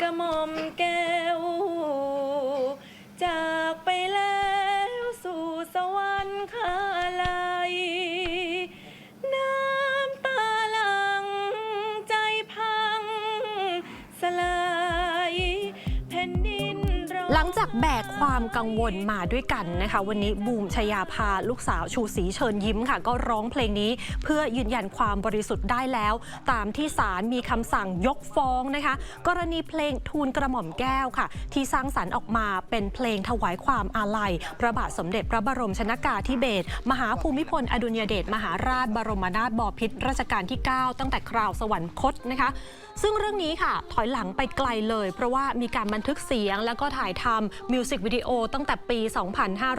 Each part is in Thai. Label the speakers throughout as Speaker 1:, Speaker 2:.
Speaker 1: กระหม่อมแก้ว จากไปแล้วสู่สวรรค์คาลัยน้ำตาหลังใจพังสลายแผ่นดินร้อง
Speaker 2: หลังจาก แบกความกังวลมาด้วยกันนะคะ วันนี้บูมชยาพาลูกสาวชูศรีเชิญยิ้มค่ะ ก็ร้องเพลงนี้เพื่อยืนยันความบริสุทธิ์ได้แล้ว ตามที่ศาลมีคำสั่งยกฟ้องนะคะ กรณีเพลงทูลกระหม่อมแก้วค่ะ ที่สร้างสรรค์ออกมาเป็นเพลงถวายความอาลัยพระบาทสมเด็จพระบรมชนากาธิเบศรมหาภูมิพลอดุลยเดชมหาราชบรมนาถบพิตรรัชกาลที่ 9 ตั้งแต่คราวสวรรคตนะคะ ซึ่งเรื่องนี้ค่ะ ถอยหลังไปไกลเลย เพราะว่ามีการบันทึกเสียงแล้วก็ถ่ายทำมิวสิกวิดีโอตั้งแต่ปี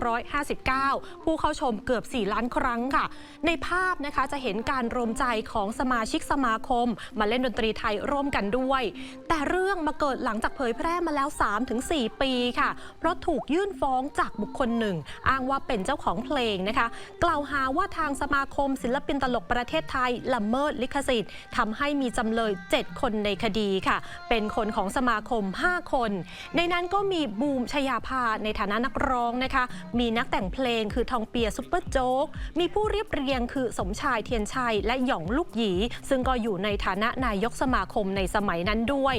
Speaker 2: 2559 ผู้เข้าชมเกือบ 4 ล้านครั้งค่ะ ในภาพนะคะจะเห็นการรวมใจของสมาชิกสมาคม มาเล่นดนตรีไทยร่วมกันด้วย แต่เรื่องมาเกิดหลังจากเผยแพร่มาแล้ว 3-4 ปีค่ะ เพราะถูกยื่นฟ้องจากบุคคลหนึ่ง อ้างว่าเป็นเจ้าของเพลงนะคะ กล่าวหาว่าทางสมาคมศิลปินตลกประเทศไทยละเมิดลิขสิทธิ์ทำให้มีจำเลย 7 คนในคดีค่ะ เป็นคนของสมาคม 5 คน ในนั้นก็มีบูมชยาภาในฐานะนักร้องนะคะ มีนักแต่งเพลงคือทองเปียซุปเปอร์โจ๊ก มีผู้เรียบเรียงคือสมชายเทียนชัย และหยองลูกหยี ซึ่งก็อยู่ในฐานะนายกสมาคมในสมัยนั้นด้วย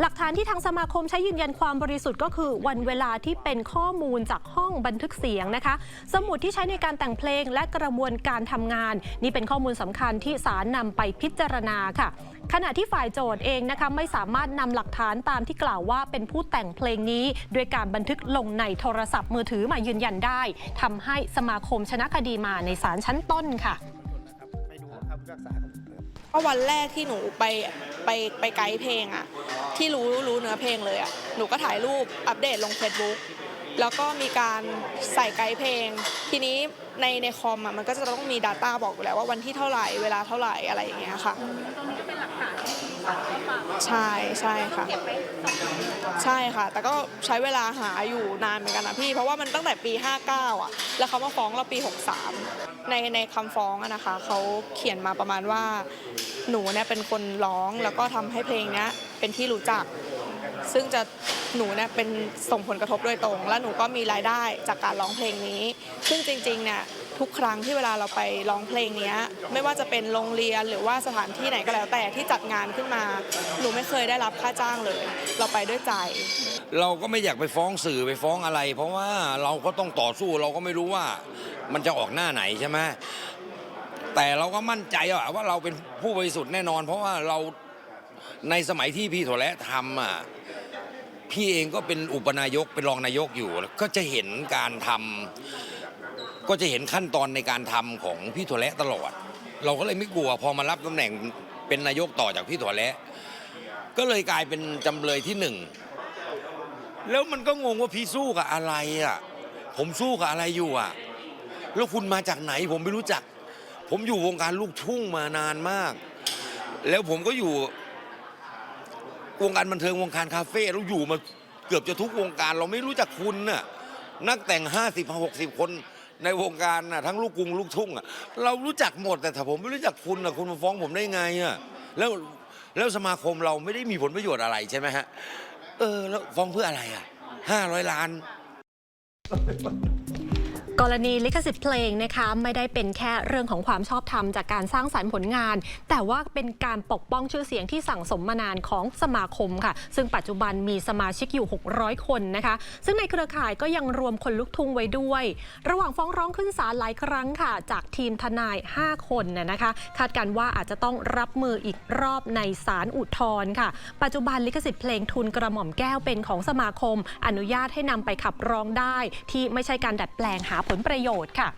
Speaker 2: หลักฐานที่ทางสมาคมใช้ยืนยันความบริสุทธิ์ก็คือวันเวลาที่เป็นข้อมูลจากห้องบันทึกเสียงนะคะ สมุดที่ใช้ในการแต่งเพลงและกระบวนการทำงาน นี่เป็นข้อมูลสำคัญที่ศาลนำไปพิจารณาค่ะขณะที่ฝ่ายโจทย์เองนะคะไม่สามารถนำหลักฐานตามที่กล่าวว่าเป็นผู้แต่งเพลงนี้ด้วยการบันทึกลงในโทรศัพท์มือถือมายืนยันได้ทำให้สมาคมชนะคดีมาในศาลชั้นต้นค่ะ
Speaker 3: ไปดูคำพิพากษาของผมครับ
Speaker 4: ก็วันแรกที่หนูไปไปไปไกด์เพลงอะที่รู้รู้เนื้อเพลงเลยอะหนูก็ถ่ายรูปอัปเดตลง Facebook แล้วก็มีการใส่ไกด์เพลง ทีนี้ในในคอมอะมันก็จะต้องมี Data บอกอยู่แล้วว่าวันที่เท่าไหร่เวลาเท่าไหร่อะไรอย่างเงี้ยค่ะ ค่ะ ใช่ใช่ค่ะ ใช่ค่ะ แต่ก็ใช้เวลาหาอยู่นานเหมือนกันนะพี่ เพราะว่ามันตั้งแต่ปี 59 อะ แล้วเขามาฟ้องเราปี 63 ในในคำฟ้องอะนะคะ เขาเขียนมาประมาณว่าหนูเนี่ยเป็นคนร้องแล้วก็ทำให้เพลงเนี้ยเป็นที่รู้จัก ซึ่งจะหนูเนี่ยเป็นส่งผลกระทบโดยตรง และหนูก็มีรายได้จากการร้องเพลงนี้ ซึ่งจริงๆเนี่ย ทุกครั้งที่เวลาเราไปร้องเพลงนี้ไม่ว่าจะเป็นโรงเรียนหรือว่าสถานที่ไหนก็แล้วแต่ที่จัดงานขึ้นมา หนูไม่เคยได้รับค่าจ้างเลย เราไปด้วยใจ
Speaker 5: เราก็ไม่อยากไปฟ้องสื่อไปฟ้องอะไร เพราะว่าเราก็ต้องต่อสู้เราก็ไม่รู้ว่ามันจะออกหน้าไหนใช่ไหมแต่เราก็มั่นใจว่าเราเป็นผู้บริสุทธิ์แน่นอน เพราะว่าเราในสมัยที่พี่โถและทำอะพี่เองก็เป็นอุปนายกเป็นรองนายกอยู่ ก็จะเห็นการทำ ก็จะเห็นขั้นตอนในการทำของพี่โถและตลอด เราก็เลยไม่กลัวพอมารับตำแหน่งเป็นนายกต่อจากพี่โถและก็เลยกลายเป็นจำเลยที่หนึ่งแล้วมันก็งงว่าพี่สู้กับอะไรอะผมสู้กับอะไรอยู่อะแล้วคุณมาจากไหนผมไม่รู้จัก ผมอยู่วงการลูกทุ่งมานานมาก แล้วผมก็อยู่วงการบันเทิงวงการคาเฟ่เราอยู่มาเกือบจะทุกวงการ เราไม่รู้จักคุณน่ะนักแต่ง 50 60 คน ในวงการน่ะทั้งลูกกรุงลูกทุ่งอะเรารู้จักหมดแต่ถ้าผมไม่รู้จักคุณอะคุณมาฟ้องผมได้ไงอะแล้วแล้วสมาคมเราไม่ได้มีผลประโยชน์อะไรใช่ไหมฮะเออแล้วฟ้องเพื่ออะไรอะห้าร้อยล้าน
Speaker 2: กรณีลิขสิทธิ์เพลงนะคะไม่ได้เป็นแค่เรื่องของความชอบธรรมจากการสร้างสรรค์ผลงาน แต่ว่าเป็นการปกป้องชื่อเสียงที่สั่งสมมานานของสมาคมค่ะ ซึ่งปัจจุบันมีสมาชิกอยู่ 600 คนนะคะ ซึ่งในเครือข่ายก็ยังรวมคนลุกทุ่งไว้ด้วย ระหว่างฟ้องร้องขึ้นศาลหลายครั้งค่ะ จากทีมทนาย 5 คนน่ะนะคะ คาดการณ์ว่าอาจจะต้องรับมืออีกรอบในศาลอุทธรณ์ค่ะ ปัจจุบันลิขสิทธิ์เพลงทุนกระหม่อมแก้วเป็นของสมาคม อนุญาตให้นำไปขับร้องได้ ที่ไม่ใช่การดัดแปลงหาผลประโยชน์ค่ะ